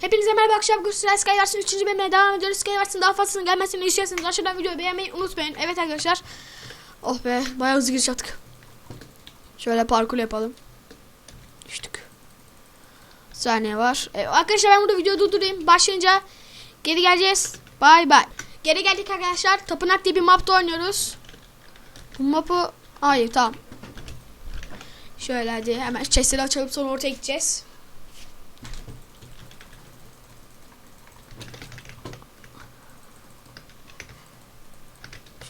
Hepinize merhaba akşam Gülsüren Skywars'ın 3. bölümüne devam ediyoruz. Skywars'ın daha fazlasının gelmesini istiyorsanız aşağıdan videoyu beğenmeyi unutmayın. Evet arkadaşlar. Oh be bayağı hızlı giriş attık. Şöyle parkur yapalım. Düştük. Saniye var. Evet, arkadaşlar ben burada videoyu durdurayım. Başlayınca geri geleceğiz. Bay bay. Geri geldik arkadaşlar. Tapınak diye bir mapta oynuyoruz. Bu mapı... Hayır tamam. Şöyle hadi hemen chestleri açalım sonra ortaya gideceğiz.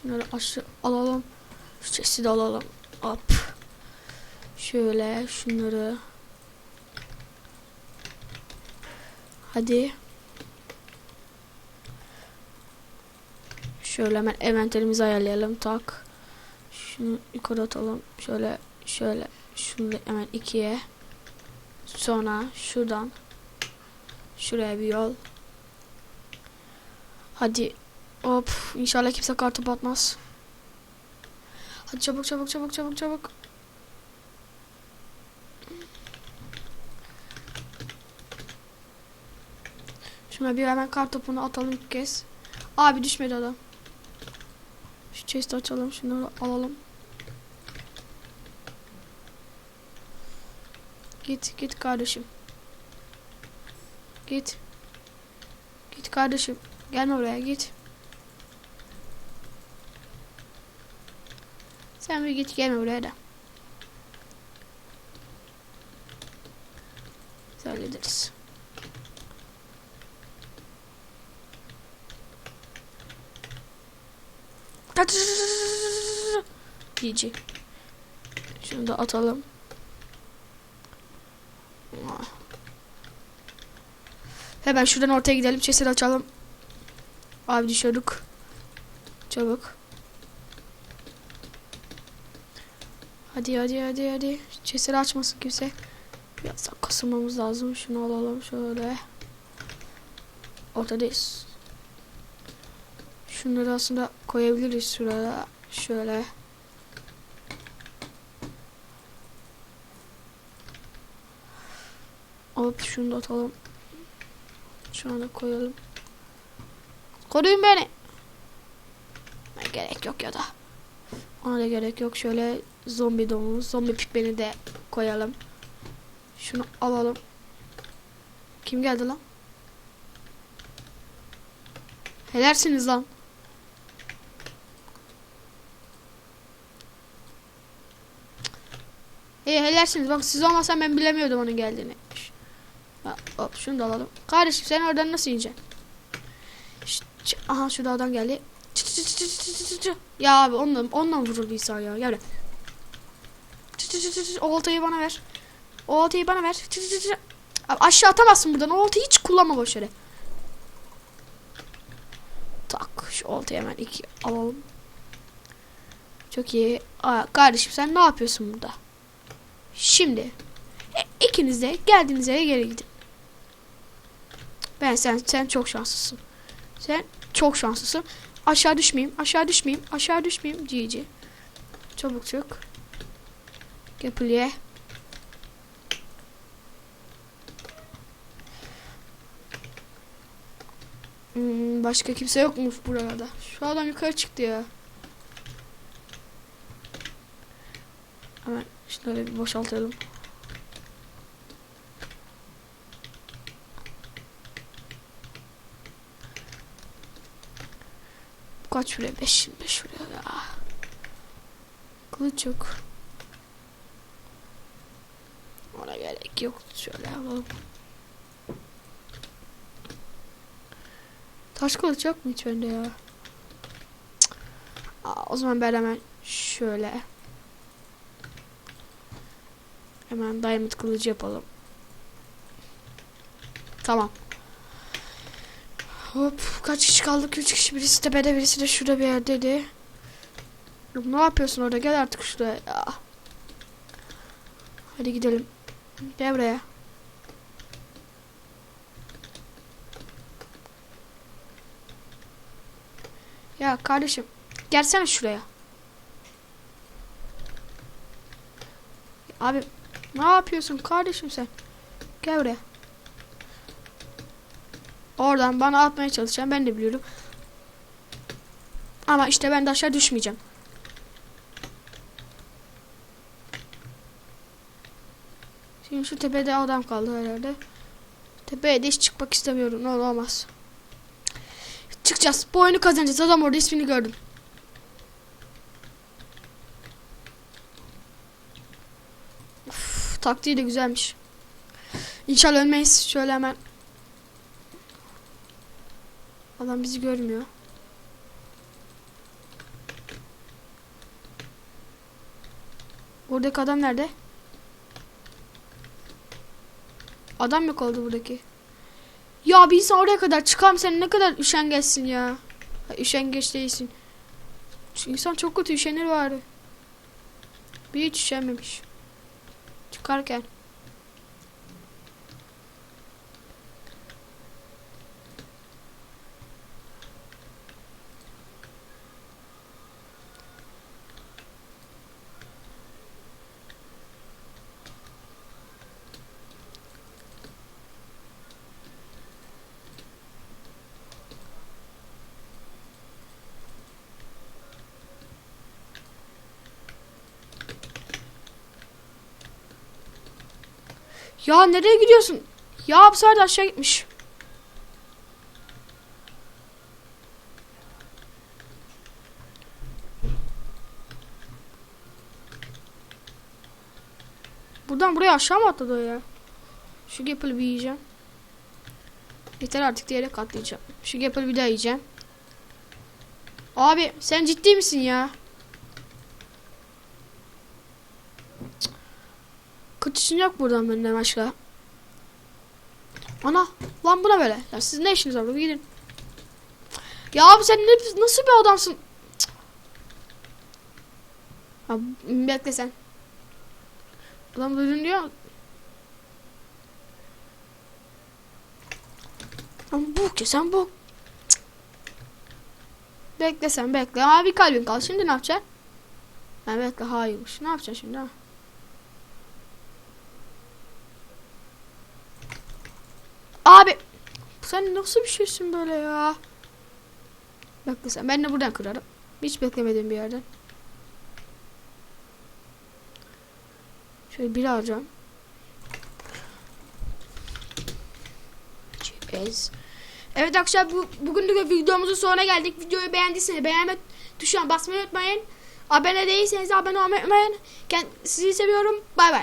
Şunları aşağı alalım. Şu chest'i de alalım. Hop. Şöyle şunları. Hadi. Şöyle hemen eventlerimizi ayarlayalım. Tak. Şunu yukarı atalım. Şöyle şöyle şunu hemen ikiye. Sonra şuradan şuraya bir yol. Hadi. Hop. İnşallah kimse kartı batmaz. Hadi çabuk çabuk çabuk çabuk çabuk. Şuna bir hemen kart topunu atalım ilk kez. Abi düşmedi adam. Şu chest'i açalım. Şunları alalım. Git git kardeşim. Git. Git kardeşim. Gelme buraya git. Sen bir git gelme buraya da. Biz hallederiz. GG. Şunu da atalım. Hemen şuradan ortaya gidelim. Chest'i açalım. Abi düşüyorduk. Çabuk. Hadi hadi hadi hadi. Chest'i açmasın kimse. Biraz kasılmamız lazım. Şunu alalım şöyle. Ortadayız. Şunları aslında koyabiliriz şuraya. Şöyle. Hop şunu da atalım. Şu anda koyalım. Koruyun beni. Gerek yok ya da. Ona da gerek yok. Şöyle zombi domuz, zombi pikmeni de koyalım. Şunu alalım. Kim geldi lan? Helersiniz lan. İyi helersiniz. Bak siz olmasan ben bilemiyordum onun geldiğini. Ha, Hop şunu da alalım. Kardeşim sen oradan nasıl ineceksin? Aha şurada adam geldi. Çı çı çı çı çı çı çı çı. Ya abi ondan, ondan vurur İsa ya. Gel buraya. O oltayı bana ver. Oltayı bana ver. Abi aşağı atamazsın buradan. Oltayı hiç kullanma boş yere. Tak şu oltayı hemen iki alalım. Çok iyi. Aa, kardeşim sen ne yapıyorsun burada? Şimdi e, ikiniz de geldiğiniz yere geri gidin. Ben sen sen çok şanslısın. Sen çok şanslısın. Aşağı düşmeyeyim, aşağı düşmeyeyim, aşağı düşmeyeyim. GG. Çabuk çabuk. Yapılıya. Hmm, başka kimse yok mu buralarda? Şu adam yukarı çıktı ya. Hemen şunları bir boşaltalım. Kaç vuruyor? 5 5 vuruyor ya. Kılıç yok. Ona gerek yok. Şöyle alalım. Taş kılıç yok mu hiç bende ya? Aa, o zaman ben hemen şöyle. Hemen diamond kılıcı yapalım. Tamam. Hop kaç kişi kaldık? 3 kişi birisi tepede birisi de şurada bir yerdeydi. Ne yapıyorsun orada? Gel artık şuraya. Ya. Hadi gidelim. Gel buraya. Ya kardeşim gelsene şuraya. Abi ne yapıyorsun kardeşim sen? Gel buraya. Oradan bana atmaya çalışan ben de biliyorum. Ama işte ben de aşağı düşmeyeceğim. Şu tepede adam kaldı herhalde. Tepeye de hiç çıkmak istemiyorum. Ne olmaz. Çıkacağız. Bu oyunu kazanacağız. Adam orada ismini gördüm. Uf, taktiği de güzelmiş. İnşallah ölmeyiz. Şöyle hemen. Adam bizi görmüyor. Buradaki adam nerede? Adam yok oldu buradaki. Ya bir insan oraya kadar çıkam sen ne kadar üşengeçsin ya. Ha, üşengeç değilsin. Şu insan çok kötü üşenir var. Bir hiç üşenmemiş. Çıkarken. Ya nereye gidiyorsun? Ya de aşağı gitmiş. Buradan buraya aşağı mı atladı o ya? Şu Gapple'ı bir yiyeceğim. Yeter artık diyerek atlayacağım. Şu Gapple'ı bir daha yiyeceğim. Abi sen ciddi misin ya? Kaçışın yok buradan benden başka. Ana lan buna böyle. Ya siz ne işiniz var burada gidin. Ya abi sen ne, nasıl bir adamsın? Cık. Ha, bekle sen. Adam duydun diyor. Lan bu ki sen bu. Cık. Bekle sen bekle. Abi kalbin kal. Şimdi ne yapacaksın? Ha bekle hayırmış. Ne yapacaksın şimdi ha? Abi sen nasıl bir şeysin böyle ya? Bekle sen. Ben de buradan kırarım. Hiç beklemediğim bir yerden. Şöyle bir alacağım. Çipez. Evet arkadaşlar bu bugünlük videomuzun sonuna geldik. Videoyu beğendiyseniz beğenme tuşuna basmayı unutmayın. Abone değilseniz abone olmayı unutmayın. Sizi seviyorum. Bay bay.